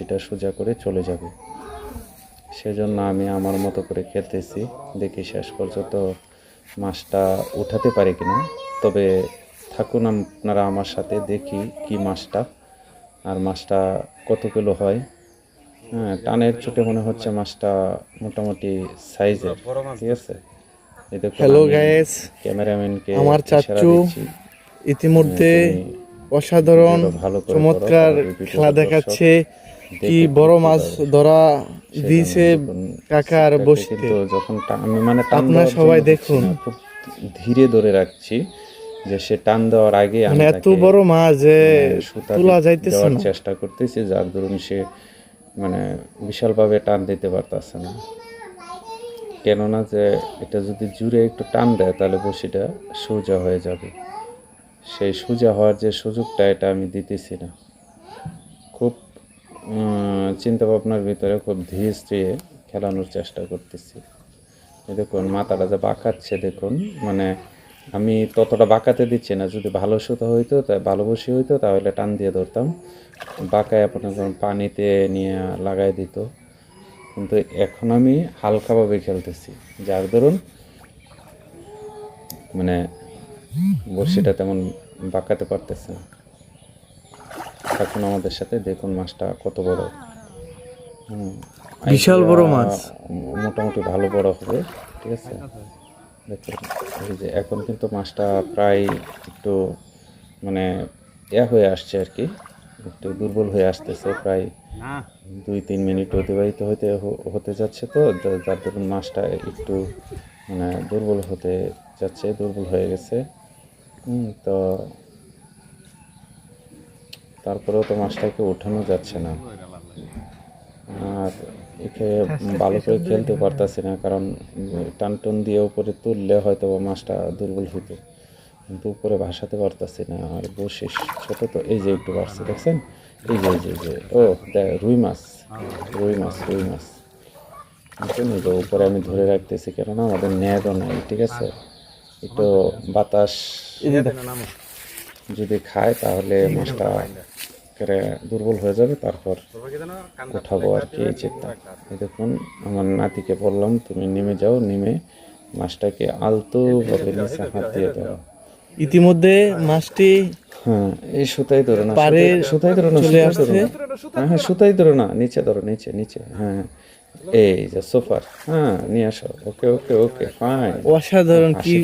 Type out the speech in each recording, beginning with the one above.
বড়শিটা সোজা করে চলে যাবে। সেজন্য আমি আমার মতো করে খেলতেছি। দেখি শেষ পর্যন্ত মাছটা উঠাতে পারি কিনা। তবে থাকুন আপনারা আমার সাথে দেখি কি মাছটা আর মাছটা কত কিলো হয়। হ্যাঁ টানের চোটে মনে হচ্ছে মাছটা মোটামুটি সাইজের ঠিক আছে? হ্যালো গাইস ক্যামেরাম্যানকে আমার চাচ্চু দিচ্ছি। ইতিমধ্যে অসাধারণ ভালো চমৎকার খেলা দেখাচ্ছে। কি বড় মাছ ধরা দিয়েছে কাকার বসতে। যখন আমি মানে টান আপনারা সবাই দেখুন। খুব ধীরে ধরে রাখছি যে সে টান দেওয়ার আগে আমি মানে এত বড় মাছ যে মানে তোলা যাইতেছে না। চেষ্টা করতেছি যার দরুন সে মানে বিশালভাবে টান দিতে পারতেছে না। কেননা যে এটা যদি জুড়ে একটু টান দেয় তাহলে বসিটা সোজা হয়ে যাবে। সেই সোজা হওয়ার যে সুযোগটা এটা আমি দিতেছি না। খুব চিন্তা ভাবনার ভিতরে খুব ধীরে স্থিরে খেলানোর চেষ্টা করতেছি। দেখুন, মাথাটা যে বাঁকাচ্ছে, দেখুন মানে আমি ততটা বাঁকাতে দিচ্ছি না। যদি ভালো সুতো হইতো তাই ভালো বসি হইতো, তাহলে টান দিয়ে ধরতাম। বাঁকায় আপনার পানিতে নিয়ে লাগাই দিত। কিন্তু এখন আমি হালকাভাবে খেলতেছি। যার ধরুন মানে বড়শিটা তেমন বাঁকাতে পারতেছে না। এখন আমাদের সাথে? দেখুন মাছটা কত বড়। হুম, বিশাল বড় মাছ। মোটামুটি ভালো বড় হবে ঠিক আছে? দেখুন এই যে এখন কিন্তু মাছটা প্রায় একটু মানে ইয়া হয়ে আসছে আর কি একটু দুর্বল হয়ে আসতেছে প্রায় দুই তিন মিনিট অতিবাহিত হতে হ- হতে যাচ্ছে তো যার দরুন মাছটা একটু মানে দুর্বল হতে যাচ্ছে দুর্বল হয়ে গেছে। তো তারপরেও তো মাছটাকে ওঠানো যাচ্ছে না। আর একে ভালো করে খেলতে পারতাছি না কারণ উম, টান টান দিয়ে উপরে তুললে হয়তো মাছটা দুর্বল হইতো। কিন্তু উপরে ভাসাতে পারতাছি না আর বসিস ছোট তো এই যে একটু বাড়ছে দেখছেন? এই যে এই যে ও রুই মাছ রুই মাছ রুই মাছ। উপরে আমি ধরে রাখতেছি কেননা আমাদের নেদও নাই ঠিক আছে? একটু বাতাস যদি খায় তাহলে মাছটা একেবারে দুর্বল হয়ে যাবে তারপর উঠাবো আর কি এই চিন্তা। দেখুন আমার নাতিকে বললাম তুমি নেমে যাও নেমে মাছটাকে আলতো ভাবে নিচে হাত দিয়ে দাও ইতিমধ্যে মাছটি হ্যাঁ এই সুতাই ধরো না সুতাই- সুতাই ধরো না সুতাই ধরো না। হ্যাঁ হ্যাঁ সুতাই ধরো না নিচে ধরো নিচে নিচে হ্যাঁ। এই যে সোফার হ্যাঁ নিয়ে আসো। ওকে ওকে ওকে ফাইন অসাধারণ কি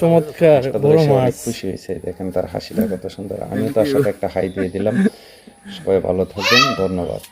চমৎকার বড় মাছ। খুশি হয়েছে। দেখেন তার হাসিটা কত সুন্দর। আমি তার সাথে একটা হাই দিয়ে দিলাম। সবাই ভালো থাকবেন। ধন্যবাদ।